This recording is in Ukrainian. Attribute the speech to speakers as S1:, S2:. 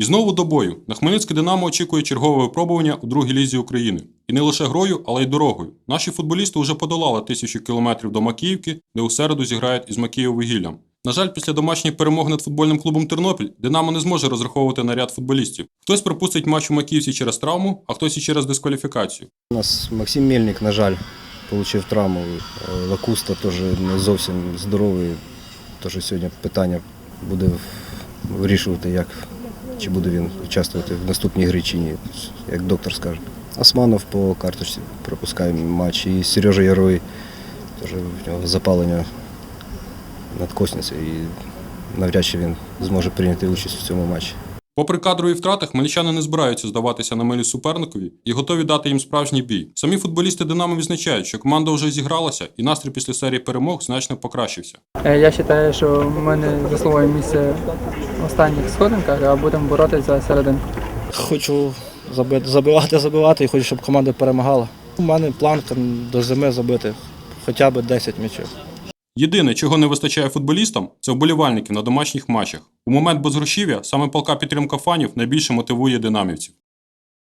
S1: І знову до бою. На Хмельницьке Динамо очікує чергове випробування у другій лізі України. І не лише грою, але й дорогою. Наші футболісти вже подолали тисячу кілометрів до Макіївки, де у середу зіграють із Макіїв-Вугіллям. На жаль, після домашньої перемоги над футбольним клубом Тернопіль Динамо не зможе розраховувати на ряд футболістів. Хтось пропустить матч у Макіївці через травму, а хтось і через дискваліфікацію.
S2: У нас Максим Мельник, на жаль, отримав травму. Лакуста теж не зовсім здоровий. Тож сьогодні питання буде вирішувати, як, чи буде він участвувати в наступній грі чи ні, як доктор скаже. Османов по карточці пропускає матч. І Сережа Яровий теж в нього запалення надкосниці і навряд чи він зможе прийняти участь у цьому матчі.
S1: Попри кадрові втрати, хмельничани не збираються здаватися на милі суперникові і готові дати їм справжній бій. Самі футболісти Динамо відзначають, що команда вже зігралася, і настрій після серії перемог значно покращився.
S3: Е, Я вважаю, що ми не заслуговуємо місце в останніх сходинках, а будемо боротися за серединку.
S4: Хочу заби- забивати, забивати і хочу, щоб команда перемагала. У мене план там, до зими забити хоча б 10 м'ячів.
S1: Єдине, чого не вистачає футболістам, це вболівальники на домашніх матчах. У момент безгрошів'я саме палка підтримка фанів найбільше мотивує динамівців.